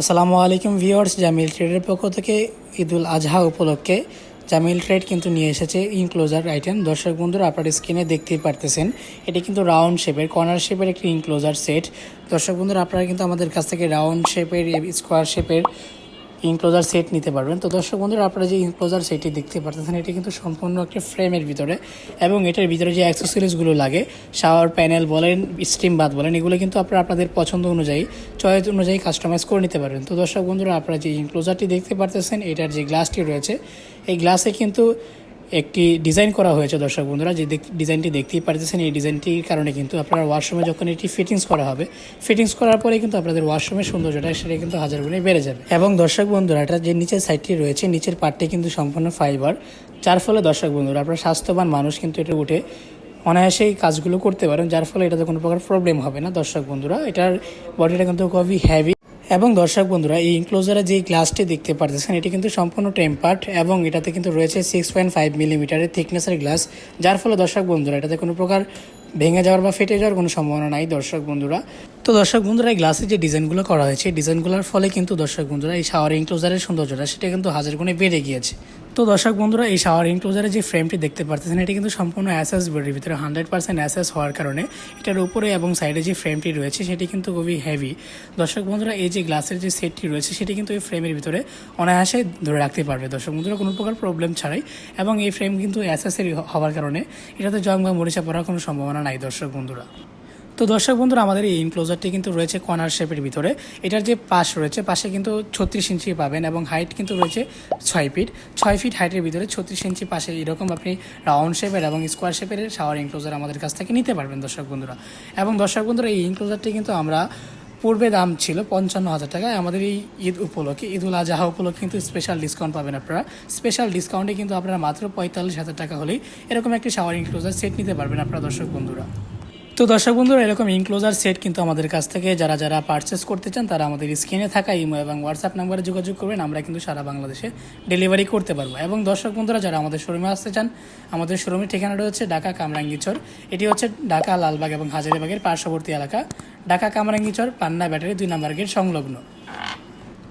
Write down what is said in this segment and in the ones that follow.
আসসালামু আলাইকুম ভিওয়ার্স জামিল ট্রেডের পক্ষ থেকে ঈদুল আজহা উপলক্ষে জামিল ট্রেড কিন্তু নিয়ে এসেছে ইনক্লোজার আইটেম। দর্শক বন্ধুরা, আপনার স্ক্রিনে দেখতেই পারতেছেন, এটি কিন্তু রাউন্ড শেপের, কর্নার শেপের একটি ইনক্লোজার সেট। দর্শক বন্ধুরা, আপনারা কিন্তু আমাদের কাছ থেকে রাউন্ড শেপের, স্কোয়ার শেপের ইনক্লোজার সেট নিতে পারবেন। তো দর্শক বন্ধুরা, আপনারা যে ইনক্লোজার সেটটি দেখতে পারতেছেন, এটি কিন্তু সম্পূর্ণ একটি ফ্রেমের ভিতরে এবং এটার ভিতরে যে অ্যাক্সেসরিজগুলো লাগে শাওয়ার প্যানেল বলেন স্টিম বাদ বলেন, এগুলো কিন্তু আপনারা আপনাদের পছন্দ অনুযায়ী চয়েস অনুযায়ী কাস্টমাইজ করে নিতে পারবেন। তো দর্শক বন্ধুরা, আপনারা যে ইনক্লোজারটি দেখতে পারতেছেন, এটার যে গ্লাসটি রয়েছে, এই গ্লাসে কিন্তু একটি ডিজাইন করা হয়েছে, দর্শক বন্ধুরা, যে ডিজাইনটি দেখতেই পারতেছেন, এই ডিজাইনটির কারণে কিন্তু আপনার ওয়াশরুমে যখন এটি ফিটিংস করা হবে ফিটিংস করার পরে কিন্তু আপনাদের ওয়াশরুমের সৌন্দর্যটা সেটা কিন্তু হাজার গুণে বেড়ে যাবে। এবং দর্শক বন্ধুরা, এটা যে নিচের সাইডটি রয়েছে, নিচের পার্টটি কিন্তু সম্পূর্ণ ফাইবার যার ফলে দর্শক বন্ধুরা, আপনার স্বাস্থ্যবান মানুষ কিন্তু এটা উঠে অনায়াসেই কাজগুলো করতে পারেন, যার ফলে এটাতে কোনো প্রকার প্রবলেম হবে না, দর্শক বন্ধুরা, এটার বডিটা কিন্তু খুবই হ্যাভি এবং দর্শক বন্ধুরা, এই ইনক্লোজারে যে গ্লাসটি দেখতে পারতেছেন, এটি কিন্তু সম্পূর্ণ টেম্পার্ড এবং এটাতে কিন্তু রয়েছে সিক্স পয়েন্ট ফাইভ মিলিমিটারের থিকনেসের গ্লাস যার ফলে দর্শক বন্ধুরা, এটাতে কোনো প্রকার ভেঙে যাওয়ার বা ফেটে যাওয়ার কোনো সম্ভাবনা নাই দর্শক বন্ধুরা। তো দর্শক বন্ধুরা, এই গ্লাসের যে ডিজাইনগুলো করা হয়েছে ডিজাইনগুলোর ফলে কিন্তু দর্শক বন্ধুরা, এই শাওয়ার ইনক্লোজারের সৌন্দর্যটা, সেটা কিন্তু হাজার গুণে বেড়ে গিয়েছে। তো দর্শক বন্ধুরা, এই শাওয়ার ইনক্লোজারের যে ফ্রেমটি দেখতে পারতেছেন, এটি কিন্তু সম্পূর্ণ অ্যাসেস বডির ভিতরে হান্ড্রেড পার্সেন্ট অ্যাসেস হওয়ার কারণে। এটার উপরে এবং সাইডে যে ফ্রেমটি রয়েছে, সেটি কিন্তু খুবই হেভি দর্শক বন্ধুরা, এই যে গ্লাসের যে সেটটি রয়েছে, সেটি কিন্তু এই ফ্রেমের ভিতরে অনায়াসে ধরে রাখতে পারবে। দর্শক বন্ধুরা, কোনো প্রকার প্রবলেম ছাড়াই। এবং এই ফ্রেম কিন্তু অ্যাসেসের হওয়ার কারণে, এটাতে জং বা মরিচা পড়ার কোনো সম্ভাবনা নাই, দর্শক বন্ধুরা। তো দর্শক বন্ধুরা, আমাদের এই ইনক্লোজারটি কিন্তু রয়েছে কর্নার শেপের ভিতরে। এটার যে পাশ রয়েছে, পাশে কিন্তু ছত্রিশ ইঞ্চি পাবেন এবং হাইট কিন্তু রয়েছে ছয় ফিট ছয় ফিট হাইটের ভিতরে ছত্রিশ ইঞ্চি পাশে এরকম আপনি রাউন্ড শেপের এবং স্কোয়ার শেপের শাওয়ার ইনক্লোজার আমাদের কাছ থেকে নিতে পারবেন দর্শক বন্ধুরা। এবং দর্শক বন্ধুরা, এই ইনক্লোজারটি কিন্তু আমরা পূর্বে দাম ছিল পঞ্চান্ন হাজার টাকায় আমাদের এই ঈদ উপলক্ষে, ঈদ উল আজহা উপলক্ষে কিন্তু স্পেশাল ডিসকাউন্ট পাবেন আপনারা। স্পেশাল ডিসকাউন্টে কিন্তু আপনারা মাত্র পঁয়তাল্লিশ হাজার টাকা হলেই এরকম একটি শাওয়ার ইনক্লোজার সেট নিতে পারবেন আপনারা দর্শক বন্ধুরা। তো দর্শক বন্ধুরা, এরকম ইনক্লোজার সেট কিন্তু আমাদের কাছ থেকে যারা যারা পারচেস করতে চান, তারা আমাদের স্ক্রিনে থাকা ইমো এবং হোয়াটসঅ্যাপ নাম্বারে যোগাযোগ করবেন। আমরা কিন্তু সারা বাংলাদেশে ডেলিভারি করতে পারব। এবং দর্শক বন্ধুরা, যারা আমাদের শোরুমে আসতে চান, আমাদের শোরুমের ঠিকানাটা হচ্ছে ঢাকা কামরাঙ্গিচর। এটি হচ্ছে ঢাকা, লালবাগ এবং হাজারিবাগের পার্শ্ববর্তী এলাকা। ঢাকা কামরাঙ্গিচর, পান্না ব্যাটারি দুই নাম্বার গেট সংলগ্ন।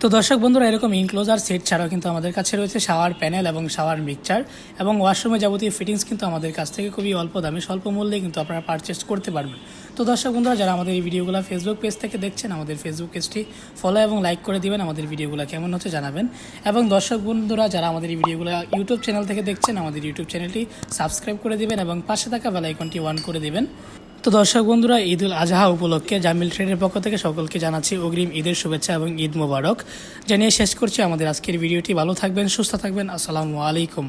তো দর্শক বন্ধুরা, এরকম ইনক্লোজার সেট ছাড়াও কিন্তু আমাদের কাছে রয়েছে শাওয়ার প্যানেল এবং শাওয়ার মিক্সচার এবং ওয়াশরুমে যাবতীয় ফিটিংস কিন্তু আমাদের কাছ থেকে খুবই অল্প দামে, স্বল্প মূল্যে কিন্তু আপনারা পারচেস করতে পারবেন। তো দর্শক বন্ধুরা, যারা আমাদের এই ভিডিওগুলো ফেসবুক পেজ থেকে দেখছেন, আমাদের ফেসবুক পেজটি ফলো এবং লাইক করে দিবেন, আমাদের ভিডিওগুলো কেমন হচ্ছে জানাবেন। এবং দর্শক বন্ধুরা, যারা আমাদের এই ভিডিওগুলো ইউটিউব চ্যানেল থেকে দেখছেন, আমাদের ইউটিউব চ্যানেলটি সাবস্ক্রাইব করে দিবেন এবং পাশে থাকা বেল আইকনটি অন করে দিবেন। তো দর্শক বন্ধুরা, ঈদ উল আজহা উপলক্ষে জামিল ট্রেনের পক্ষ থেকে সকলকে জানাচ্ছি অগ্রিম ঈদের শুভেচ্ছা এবং ঈদ মোবারক। জানিয়ে শেষ করছি আমাদের আজকের ভিডিওটি। ভালো থাকবেন, সুস্থ থাকবেন। আসসালামু আলাইকুম।